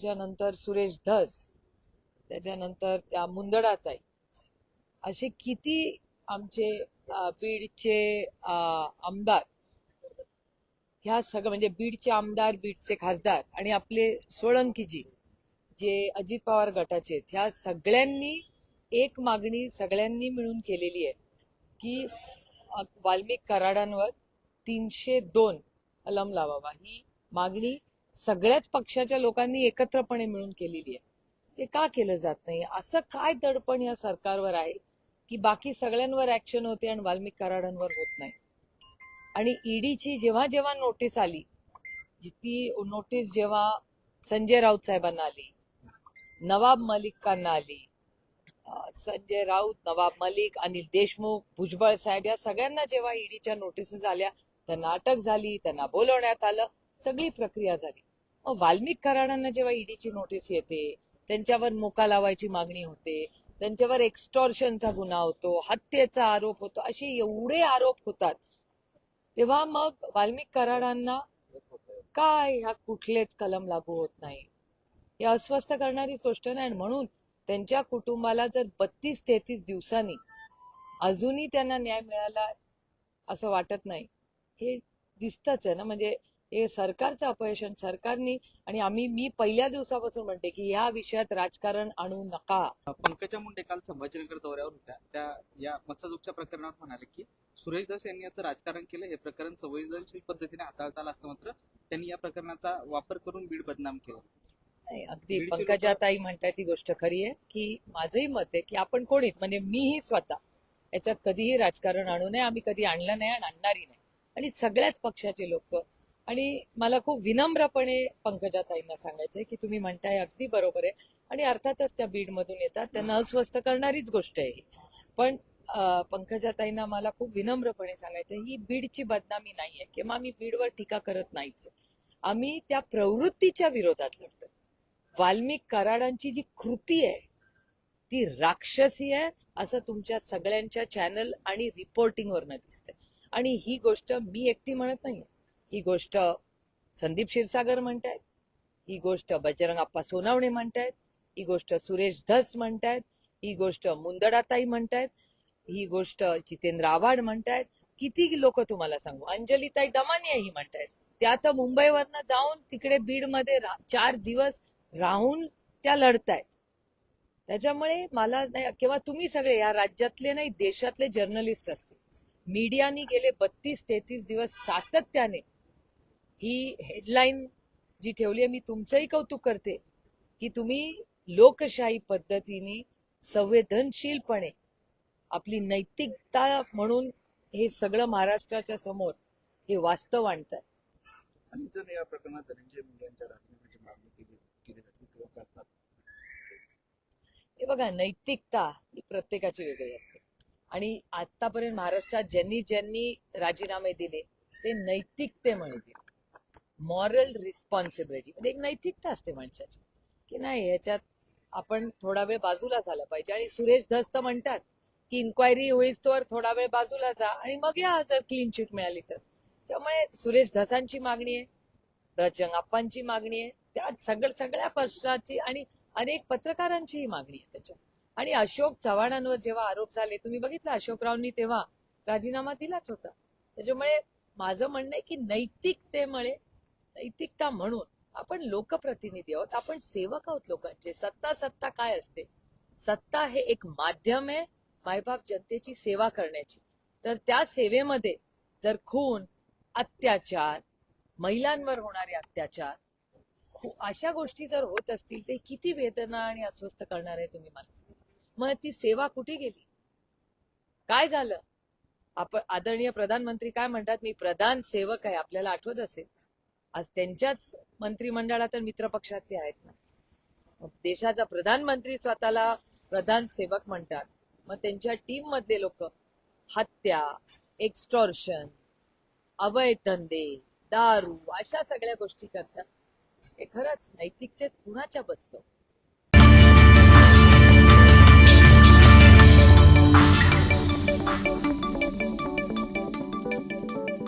त्याच्यानंतर सुरेश धस त्याच्यानंतर त्या मुंदडाताई. असे किती आमचे बीडचे आमदार. ह्या सगळं म्हणजे बीडचे आमदार बीडचे खासदार आणि आपले सोळंकीजी जे अजित पवार गटाचे आहेत. ह्या सगळ्यांनी एक मागणी सगळ्यांनी मिळून केलेली आहे की वाल्मिक कराडांवर तीनशे दोन कलम लावावा. ही मागणी सगळ्याच पक्षाच्या लोकांनी एकत्रपणे मिळून केलेली आहे. ते का केलं जात नाही? असं काय दडपण या सरकारवर आहे की बाकी सगळ्यांवर ऍक्शन होते आणि वाल्मिक कराडांवर होत नाही? आणि ईडीची जेव्हा जेव्हा नोटीस आली ती नोटीस जेव्हा संजय राऊत साहेबांना आली नवाब मलिकांना आली संजय राऊत नवाब मलिक अनिल देशमुख भुजबळ साहेब या सगळ्यांना जेव्हा ईडीच्या नोटीसेस आल्या त्यांना अटक झाली त्यांना बोलवण्यात आलं सगळी प्रक्रिया झाली. वाल्मिक कराडांना जेव्हा ईडीची नोटीस येते त्यांच्यावर मोका लावायची मागणी होते त्यांच्यावर एक्स्टॉर्शनचा गुन्हा होतो हत्येचा आरोप होतो असे एवढे आरोप होतात. तेव्हा मग वाल्मिक कराडांना काय ह्या कुठलेच कलम लागू होत नाही. हे अस्वस्थ करणारीच गोष्ट नाही आणि म्हणून त्यांच्या कुटुंबाला जर बत्तीस तेहतीस दिवसांनी अजूनही त्यांना न्याय मिळाला असं वाटत नाही. हे दिसतच आहे ना म्हणजे हे सरकारचं अपयश आणि सरकारनी आणि आम्ही मी पहिल्या दिवसापासून म्हणते की ह्या विषयात राजकारण आणू नका. पंकजा मुंडे काल संभाजीनगर दौऱ्यावर होत्या. त्या या मत्स्यजोगच्या प्रकरणात म्हणाले की सुरेश धस यांनी याचं राजकारण केलं. हे प्रकरण संवेदनशील पद्धतीने हाताळता आलं असतं मात्र त्यांनी या प्रकरणाचा वापर करून बीड बदनाम केलं. नाही अगदी पंकजाताई म्हणतात ती गोष्ट खरी आहे की माझंही मत आहे की आपण कोणीच म्हणजे मीही स्वतः याच्यात कधीही राजकारण आणू नये आम्ही कधी आणलं नाही आणि आणणारही नाही. आणि सगळ्याच पक्षाचे लोक आणि मला खूप विनम्रपणे पंकजाताईंना सांगायचंय की तुम्ही म्हणताय अगदी बरोबर आहे. आणि अर्थातच त्या बीडमधून येतात. त्यांना अस्वस्थ करणारीच गोष्ट आहे ही. पण पंकजाताईंना मला खूप विनम्रपणे सांगायचं ही बीडची बदनामी नाहीये किंवा आम्ही बीडवर टीका करत नाहीच आम्ही त्या प्रवृत्तीच्या विरोधात लढतो वाल्मिक कराडांची जी कृती आहे ती राक्षसी आहे असं तुमच्या सगळ्यांच्या चॅनल आणि रिपोर्टिंगवरनं दिसतंय. आणि ही गोष्ट मी एकटी म्हणत नाही ही गोष्ट संदीप क्षीरसागर म्हणतायत ही गोष्ट बजरंग आप्पा सोनावणे म्हणतायत ही गोष्ट सुरेश धस म्हणतायत ही गोष्ट मुंदडाताई म्हणतायत ही गोष्ट जितेंद्र आव्हाड म्हणतायत. किती लोक तुम्हाला सांगू? अंजलीताई दमानिया ही म्हणतायत. त्या तर मुंबईवरनं जाऊन तिकडे बीडमध्ये चार दिवस राहून त्या लढतायत. त्याच्यामुळे मला नाही किंवा तुम्ही सगळे या राज्यातले नाही देशातले जर्नलिस्ट असतील. मीडियानी गेले बत्तीस तेहतीस दिवस सातत्याने ही हेडलाईन जी ठेवली आहे मी तुमचंही कौतुक करते की तुम्ही लोकशाही पद्धतीने संवेदनशीलपणे आपली नैतिकता म्हणून हे सगळं महाराष्ट्राच्या समोर हे वास्तव आणताय. आणि जर या प्रकरणात धनंजय मुंडे यांच्या राजीनाम्याची मागणी केली केली जाते किंवा करतात? हे बघा नैतिकता ही प्रत्येकाची वेगळी असते. आणि आतापर्यंत महाराष्ट्रात ज्यांनी ज्यांनी राजीनामे दिले ते नैतिकतेमुळे दिले. मॉरल रिस्पॉन्सिबिलिटी म्हणजे एक नैतिकता असते माणसाची. की नाही याच्यात आपण थोडा वेळ बाजूला झाला पाहिजे. आणि सुरेश धस्त म्हणतात की इन्क्वायरी होईस तोवर थोडा वेळ बाजूला जा आणि मग या जर क्लीन चिट मिळाली तर. त्यामुळे सुरेश धसांची मागणी आहे रजंगाप्पांची मागणी आहे त्यात सगळं सगळ्या प्रश्नाची आणि अनेक पत्रकारांचीही मागणी आहे त्याच्यात. आणि अशोक चव्हाणांवर जेव्हा आरोप झाले तुम्ही बघितलं अशोकरावांनी तेव्हा राजीनामा दिलाच होता. त्याच्यामुळे माझं म्हणणं आहे की नैतिकतेमुळे नैतिकता म्हणून आपण लोकप्रतिनिधी आहोत आपण सेवक आहोत लोकांचे. सत्ता सत्ता काय असते? सत्ता हे एक माध्यम आहे मायबाप जनतेची सेवा करण्याची. तर त्या सेवेमध्ये जर खून अत्याचार महिलांवर होणारे अत्याचार खू- अशा गोष्टी जर होत असतील ते किती वेदना आणि अस्वस्थ करणार आहे तुम्ही मला मग ती सेवा कुठे गेली? काय झालं? आपण आदरणीय प्रधानमंत्री काय म्हणतात? मी प्रधान सेवक आहे आपल्याला आठवत असेल. आज त्यांच्याच मंत्रिमंडळात तर मित्र आहेत ना. मग देशाचा प्रधानमंत्री स्वतःला प्रधान सेवक म्हणतात. मग त्यांच्या टीम मधले लोक हत्या एक्स्टॉर्शन अवैध धंदे दारू अशा सगळ्या गोष्टी करतात. हे खरंच नैतिकतेत कुणाच्या बसतं?